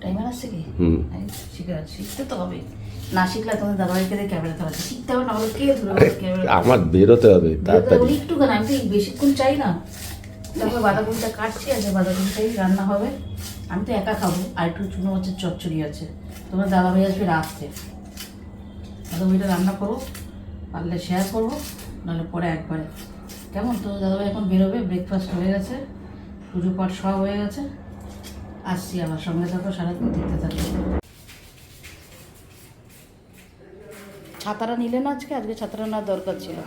Timer আসছে কি? হুম। শিখে শিখতে তো হবে। না শিখলে তোমাদের দাদাভাইকে দিয়ে ক্যামেরা ধরাচ্ছে শিখতে হবে না হলে কে ধরবে? ক্যামেরা আমার বেরোতে হবে তাড়াতাড়ি। একটু কেন আমি তো বেশিক্ষণ চাই না। তারপর বাঁধাকপিটা কাটছি আর বাঁধাকপিটাই রান্না হবে। আমি তো একা খাব আর একটু চুনো মাছের চচ্চড়ি আছে। তোমার দাদাভাই আসবে রাত্রে। বাঁধাকপিটা রান্না করব পারলে শেয়ার করব নাহলে পরে একবারে। কেমন? তো দাদাভাই এখন বেরোবে ব্রেকফাস্ট হয়ে গেছে পুজো পাঠ সব হয়ে গেছে। আসছি, আমার সঙ্গে থাকো সারাদিন দেখতে থাকো। ছাতাটা নিলে না আজকে? আজকে ছাতাটা নেওয়ার দরকার ছিল।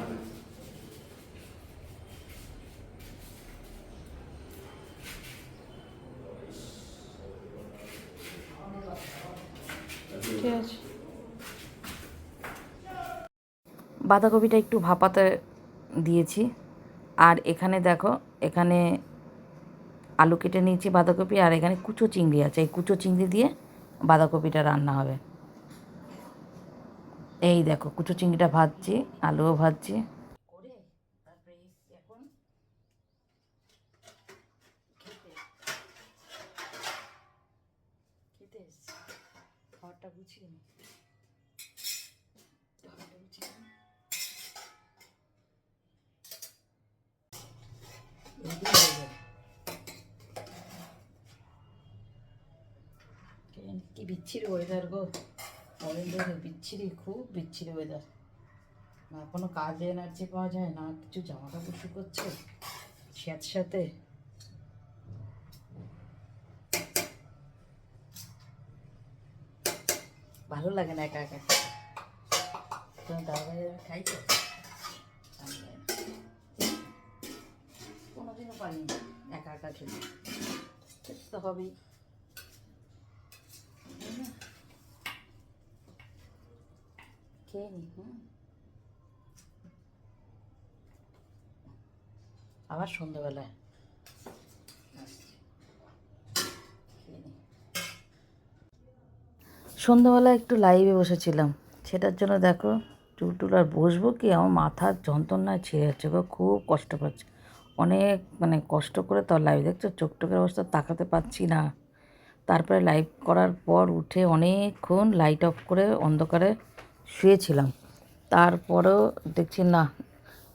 ঠিক আছে। বাঁধাকপিটা একটু ভাপাতে দিয়েছি। আর এখানে দেখো, এখানে আলু কেটে নিয়েছি বাঁধাকপি, আর এখানে কুচো চিংড়ি আছে। এই কুচো চিংড়ি দিয়ে বাঁধাকপিটা রান্না হবে। এই দেখো, কুচো চিংড়িটা ভাজছি, আলুও ভাজছি। নি। খাবারটা গুছিয়ে নি। এদিকে হয়ে যাবে। কেন কি বিচ্ছিরি ওয়েদার গো। অরেঞ্জের বিচ্ছিরি, খুব বিচ্ছিরি ওয়েদার না কোনো কাজে এনার্জি পাওয়া যায় না, কিছু জামা কাপড় শুকোচ্ছে স্যাঁত সাথে। ভালো লাগে না একা একা। তোমার দাদা খাই না। কোনোদিনও পারিনি, একা একা খেতে তো হবেই তাই না? খেয়ে আবার সন্ধ্যাবেলায়। সন্ধ্যাবেলা একটু লাইভে বসেছিলাম। সেটার জন্য দেখো, চুল টুল আর বসবো কি? আমার মাথার যন্ত্রণায় ছিঁড়ে যাচ্ছে গো, খুব কষ্ট পাচ্ছি। অনেক মানে কষ্ট করে তো লাইভ দেখছ? চোখ টোকের অবস্থা তাকাতে পাচ্ছি না। তারপরে লাইভ করার পর উঠে অনেকক্ষণ লাইট অফ করে অন্ধকারে শুয়েছিলাম। তারপরেও দেখছি, না,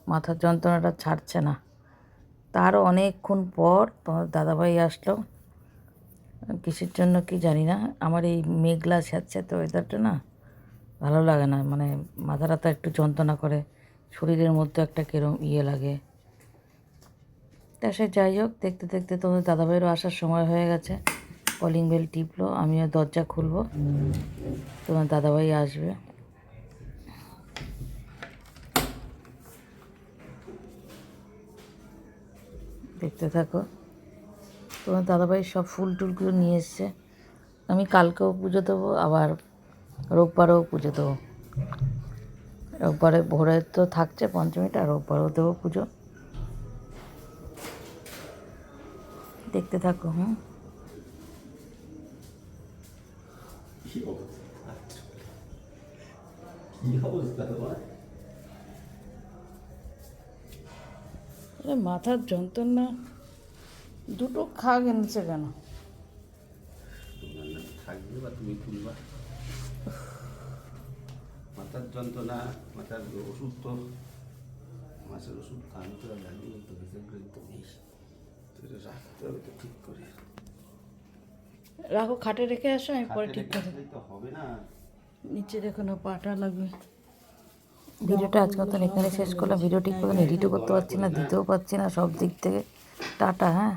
মাথার যন্ত্রণাটা ছাড়ছে না। তারও অনেকক্ষণ পর তোমার দাদাভাই আসলো। কিসের জন্য কি জানি না, আমার এই মেঘলা, স্যাঁতস্যাঁতে ওয়েদারটা না ভালো লাগে না। মানে মাথা টাথা একটু যন্ত্রণা করে, শরীরের মধ্যে একটা কিরম ইয়ে লাগে। তা সে যাই হোক, দেখতে দেখতে তোমাদের দাদাভাইয়েরও আসার সময় হয়ে গেছে। কলিং বেল টিপলো, আমিও দরজা খুলবো। তোমার দাদাভাই আসবে। দেখতে থাকো। তোমার দাদাভাই সব ফুল টুলগুলো নিয়ে এসছে। আমি কালকেও পুজো দেবো, আবার রোববারেও পুজো দেবো। রোববারে ভোরে তো থাকছে পঞ্চমীটা রোববারেও দেবো পুজো। দেখতে থাকো, হুম। আরে মাথার যন্ত্রণা। দুটো খা এনেছে কেন? থাকবে বা তুমি তুলবা? মাথার যন্ত্রণা মাথার ওষুধ তো মাছের ওষুধ আমি তো জানি তো নেই। রাখতে হবে তো ঠিক করে। রাখো খাটে রেখে আসো আমি পরে ঠিক করে হবে না। নিচে দেখো না পাটা লাগবে। ভিডিওটা আজকে মতন এখানে শেষ করলাম। ভিডিও ঠিক মতন এডিটও করতে পারছি না, দিতেও পারছি না, সব দিক থেকে টাটা হ্যাঁ?